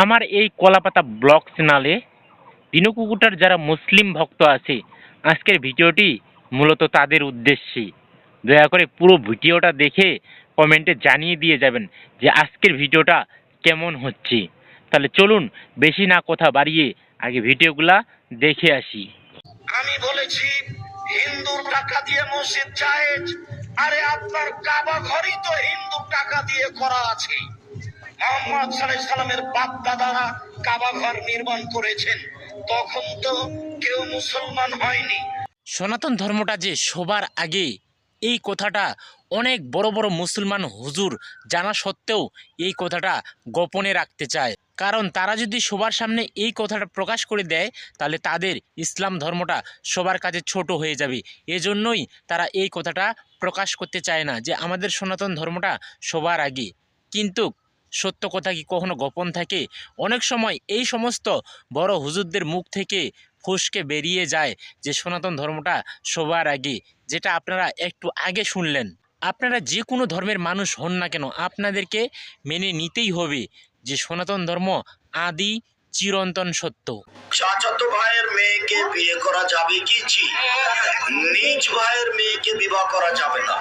আমার এই কলাপাতা ব্লগ চ্যানেলে দিনু কুকুরটার যারা মুসলিম ভক্ত আছে, আজকের ভিডিওটি মূলত তাদের উদ্দেশ্যে। দয়া করে পুরো ভিডিওটা দেখে কমেন্টে জানিয়ে দিয়ে যাবেন যে আজকের ভিডিওটা কেমন হচ্ছে। তাহলে চলুন বেশি না কথা বাড়িয়ে আগে ভিডিওগুলা দেখে আসি। আমি বলেছি, হিন্দুর টাকা দিয়ে মসজিদ জায়েজ, আরে আপনার কাবা ঘরই তো হিন্দুর টাকা দিয়ে করা আছে। বাপ দাদারা কাবা ঘর নির্মাণ করেছেন। তখন তো কেউ মুসলমান হয়নি। সনাতন ধর্মটা যে সবার আগে এই কথাটা অনেক বড় বড় মুসলমান হুজুর জানা সত্ত্বেও এই কথাটা গোপনে রাখতে চায়। কারণ তারা যদি সবার সামনে এই কথাটা প্রকাশ করে দেয়, তাহলে তাদের ইসলাম ধর্মটা সবার কাছে ছোট হয়ে যাবে। এজন্যই তারা এই কথাটা প্রকাশ করতে চায় না যে আমাদের সনাতন ধর্মটা সবার আগে। কিন্তু সত্য কথা কি কখনো গোপন থাকে? অনেক সময় এই সমস্ত বড় হুজুরদের মুখ থেকে ফুসকে বেরিয়ে যায় যে সনাতন ধর্মটা সবার আগে, যেটা আপনারা একটু আগে শুনলেন। আপনারা যে কোনো ধর্মের মানুষ হন না কেন, আপনাদেরকে মেনে নিতেই হবে যে সনাতন ধর্ম আদি, চিরন্তন সত্য। ভাইয়ের মেয়েকে বিয়ে করা যাবে কি? নিজ ভাইয়ের মেয়েকে বিবাহ করা যাবে না।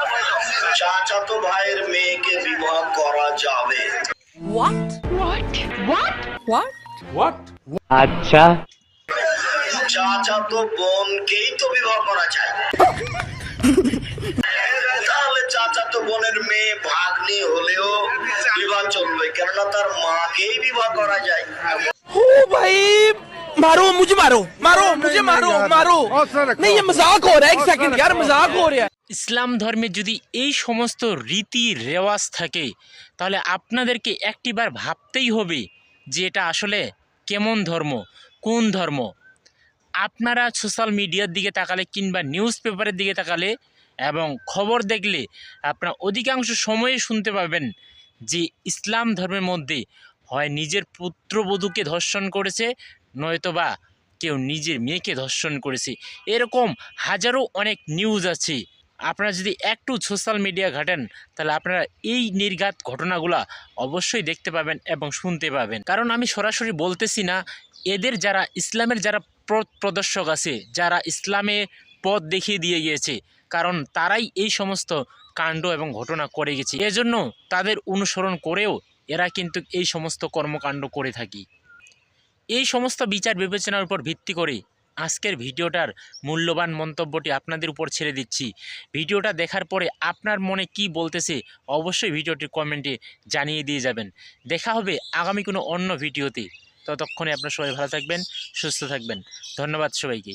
ভাইয়ের মেয়েকে বিবাহ করা যাবে what what what what what আচ্ছা। চাচা তো বোনকেই তো বিবাহ করা যায়। তাহলে চাচা তো বোনের মেয়ে ভাগ্নি হলেও বিবাহ চলবে কেননা তার মাকেই বিবাহ করা যায়। ও ভাই मारो मुझे मारो मारो मुझे मारो मारो नहीं ये मजाक हो रहा है एक सेकंड यार मजाक हो रहा है ইসলাম ধর্মে যদি এই সমস্ত রীতি রেওয়াজ থাকে তাহলে আপনাদেরকে একটিবার ভাবতেই হবে যে এটা আসলে কেমন ধর্ম কোন ধর্ম আপনারা সোশ্যাল মিডিয়ার দিকে তাকালে কিংবা নিউজ পেপারের দিকে তাকালে এবং খবর দেখলে আপনারা অধিকাংশ সময়ে শুনতে পাবেন যে ইসলাম ধর্মের মধ্যে হয় নিজের পুত্রবধূকে ধর্ষণ করেছে নয়তোবা কেউ নিজের মেয়েকে ধর্ষণ করেছে। এরকম হাজারো অনেক নিউজ আছে। আপনারা যদি একটু সোশ্যাল মিডিয়া ঘাটেন, তাহলে আপনারা এই নির্ঘাত ঘটনাগুলা অবশ্যই দেখতে পাবেন এবং শুনতে পাবেন। কারণ আমি সরাসরি বলতেছি না, এদের যারা, ইসলামের যারা প্রদর্শক আছে, যারা ইসলামে পথ দেখিয়ে দিয়ে গিয়েছে, কারণ তারাই এই সমস্ত কাণ্ড এবং ঘটনা করে গেছে। এজন্য তাদের অনুসরণ করেও এরা কিন্তু এই সমস্ত কর্মকাণ্ড করে থাকি। এই সমস্ত বিচার বিবেচনার উপর ভিত্তি করে আজকের ভিডিওটার মূল্যবান মন্তব্যটি আপনাদের উপর ছেড়ে দিচ্ছি। ভিডিওটা দেখার পরে আপনার মনে কি বলতেছে অবশ্যই ভিডিওটির কমেন্টে জানিয়ে দিয়ে যাবেন। দেখা হবে আগামী কোনো অন্য ভিডিওতে। ততক্ষণে আপনার সবাই ভালো থাকবেন, সুস্থ থাকবেন। ধন্যবাদ সবাইকে।